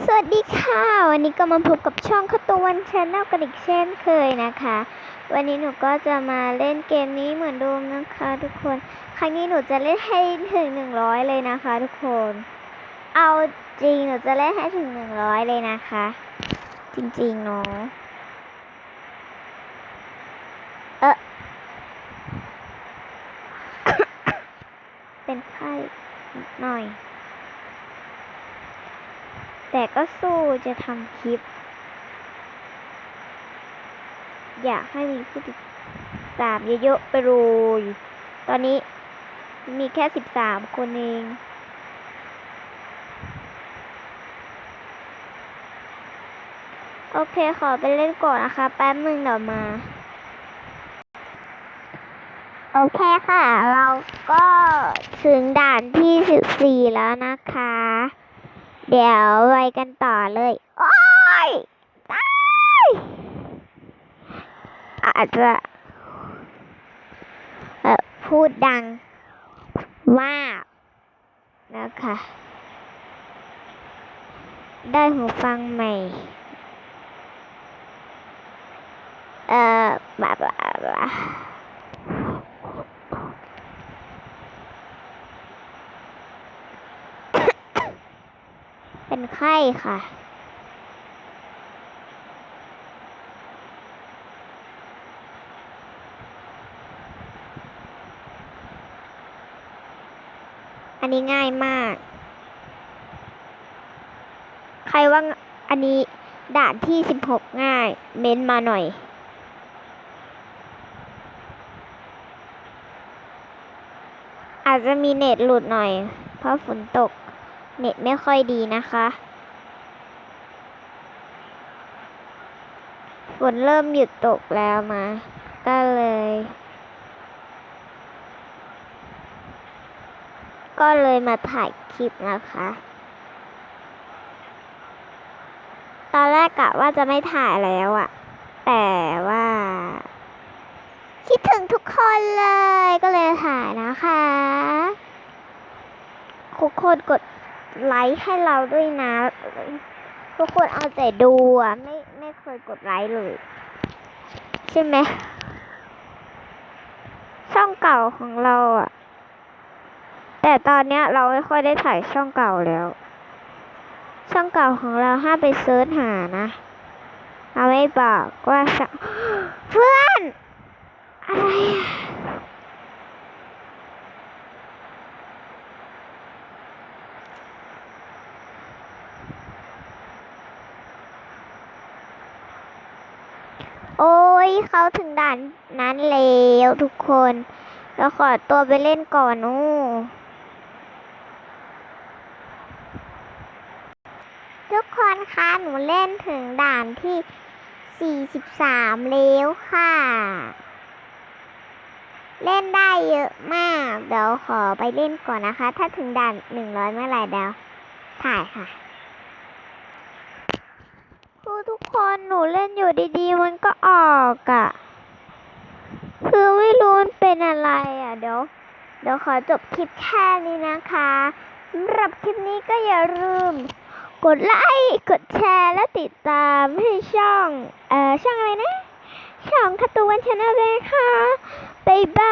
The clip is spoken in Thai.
สวัสดีค่ะ วันนี้ก็มาพบกับช่องคาตวันชาแนลกันอีกเช่นเคยนะคะ วันนี้หนูก็จะมาเล่นเกมนี้เหมือนเดิมนะคะ ทุกคน ครั้งนี้หนูจะเล่นให้ถึงหนึ่งร้อยเลยนะคะ ทุกคน เอาจริงหนูจะเล่นให้ถึงหนึ่งร้อยเลยนะคะ จริงๆเนาะเออเป็นไข้หน่อย แต่ก็สู้จะทำคลิป อยากให้มีผู้ติดตามเยอะๆไปเลยตอนนี้มีแค่สิบสามคนเอง โอเคขอไปเล่นก่อนนะคะ แป๊บหนึ่งเดี๋ยวมา โอเคค่ะ เราก็ถึงด่านที่สิบสี่แล้วนะคะ เดี๋ยวไปกันต่อเลย โอ้ยตายอาจจะพูดดังมากนะคะ ได้หูฟังใหม่ เอ่อบลาบลาบลาเป็น ไข้ค่ะ อันนี้ง่ายมาก ใครว่าอันนี้ด่านที่สิบหกง่าย เม้นมาหน่อย อาจจะมีเน็ตหลุดหน่อย เพราะฝนตก เน็ตไม่ค่อยดีนะคะฝนเริ่มหยุดตกแล้วมา ก็เลย ก็เลยมาถ่ายคลิปนะคะ ตอนแรกกะว่าจะไม่ถ่ายแล้วอะแต่ว่า คิดถึงทุกคนเลยก็เลยถ่ายนะคะทุกคนกด ไลค์ให้เราด้วยนะ ทุกคนเอาแต่ดูอะ ไม่ไม่เคยกดไลค์เลย ใช่ไหมช่องเก่าของเราอะ แต่ตอนเนี้ยเราไม่ค่อยได้ถ่ายช่องเก่าแล้ว ช่องเก่าของเราห้าไปเซิร์ชหานะเราไม่บอกว่าเพื่อนอะไร โอ้ยเขาถึงด่านนั้นแล้วทุกคน เราขอตัวไปเล่นก่อนนู้ทุกคนคะหนูเล่นถึงด่านที่ 43 แล้วค่ะ เล่นได้เยอะมาก เดี๋ยวขอไปเล่นก่อนนะคะ ถ้าถึงด่านหนึ่งร้อยเมื่อไหร่เดี๋ยวถ่ายค่ะ คือทุกคนหนูเล่นอยู่ดีๆ มันก็ออกอะ่ะ คือไม่รู้มันเป็นอะไรอะ่ะ เดี๋ยว เดี๋ยวขอจบคลิปแค่นี้นะคะสำหรับคลิปนี้ก็อย่าลืม กดไลค์ กดแชร์และติดตามให้ช่อง เอ่อ ช่องอะไรนะ ช่องคาตูวันชาแนลเลยค่ะบ๊ายบาย